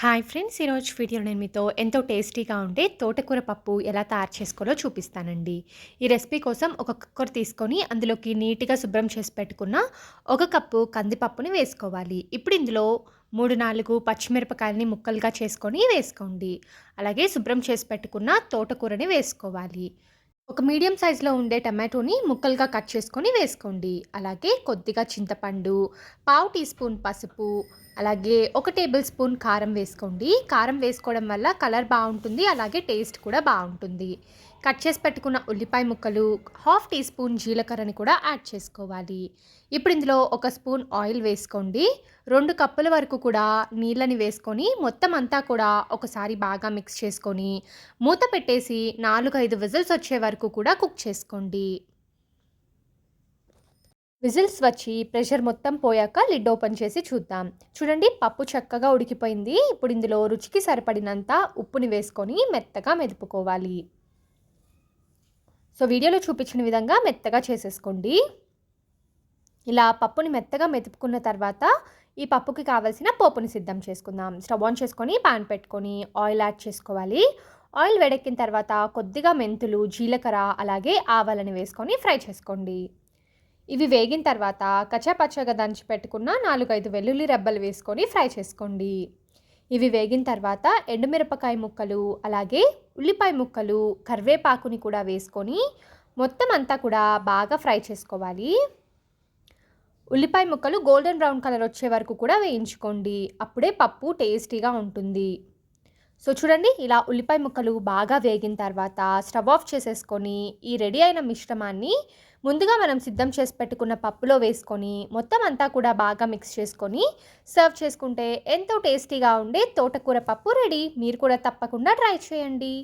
Hi friends ఈరోజు video నేను మీతో ఎంతో టేస్టీగా ఉండే తోటకూర పప్పు ఎలా తయారు చేసుకోవాలో చూపిస్తానండి. ఈ రెసిపీ కోసం ఒక కుక్కర్ తీసుకొని అందులోకి నీట్గా శుభ్రం చేసి పెట్టుకున్న ఒక కప్పు కందిపప్పుని వేసుకోవాలి. ఇప్పుడు ఇందులో మూడు నాలుగు పచ్చిమిరపకాయలని ముక్కలుగా చేసుకొని వేసుకోండి. అలాగే శుభ్రం చేసి పెట్టుకున్న తోటకూరని వేసుకోవాలి. ఒక మీడియం సైజులో ఉండే టమాటోని ముక్కలుగా కట్ చేసుకొని వేసుకోండి. అలాగే కొద్దిగా చింతపండు పావు టీ స్పూన్ పసుపు అలాగే ఒక టేబుల్ స్పూన్ కారం వేసుకోండి. కారం వేసుకోవడం వల్ల కలర్ బాగుంటుంది అలాగే టేస్ట్ కూడా బాగుంటుంది. కట్ చేసి పెట్టుకున్న ఉల్లిపాయ ముక్కలు హాఫ్ టీ స్పూన్ జీలకర్రని కూడా యాడ్ చేసుకోవాలి. ఇప్పుడు ఇందులో ఒక స్పూన్ ఆయిల్ వేసుకోండి. రెండు కప్పుల వరకు కూడా నీళ్ళని వేసుకొని మొత్తం అంతా కూడా ఒకసారి బాగా మిక్స్ చేసుకొని మూత పెట్టేసి నాలుగు ఐదు విజిల్స్ వచ్చే వరకు కూడా కుక్ చేసుకోండి. విజిల్స్ వచ్చి ప్రెషర్ మొత్తం పోయాక లిడ్ ఓపెన్ చేసి చూద్దాం. చూడండి పప్పు చక్కగా ఉడికిపోయింది. ఇప్పుడు ఇందులో రుచికి సరిపడినంత ఉప్పుని వేసుకొని మెత్తగా మెదుపుకోవాలి. సో వీడియోలో చూపించిన విధంగా మెత్తగా చేసేసుకోండి. ఇలా పప్పుని మెత్తగా మెతుపుకున్న తర్వాత ఈ పప్పుకి కావాల్సిన పోపుని సిద్ధం చేసుకుందాం. స్టవ్ ఆన్ చేసుకొని పాన్ పెట్టుకొని ఆయిల్ యాడ్ చేసుకోవాలి. ఆయిల్ వేడెక్కిన తర్వాత కొద్దిగా మెంతులు జీలకర్ర అలాగే ఆవాలని వేసుకొని ఫ్రై చేసుకోండి. ఇవి వేగిన తర్వాత కచ్చపచ్చగా దంచి పెట్టుకున్న నాలుగైదు వెల్లుల్లి రెబ్బలు వేసుకొని ఫ్రై చేసుకోండి. ఇవి వేగిన తర్వాత ఎండుమిరపకాయ ముక్కలు అలాగే ఉల్లిపాయ ముక్కలు కరివేపాకుని కూడా వేసుకొని మొత్తం అంతా కూడా బాగా ఫ్రై చేసుకోవాలి. ఉల్లిపాయ ముక్కలు గోల్డెన్ బ్రౌన్ కలర్ వచ్చే వరకు కూడా వేయించుకోండి. అప్పుడే పప్పు టేస్టీగా ఉంటుంది. సో చూడండి ఇలా ఉల్లిపాయ ముక్కలు బాగా వేగిన తర్వాత స్టవ్ ఆఫ్ చేసేసుకొని ఈ రెడీ అయిన మిశ్రమాన్ని ముందుగా మనం సిద్ధం చేసి పెట్టుకున్న పప్పులో వేసుకొని మొత్తం అంతా కూడా బాగా మిక్స్ చేసుకొని సర్వ్ చేసుకుంటే ఎంతో టేస్టీగా ఉండే తోటకూర పప్పు రెడీ. మీరు కూడా తప్పకుండా ట్రై చేయండి.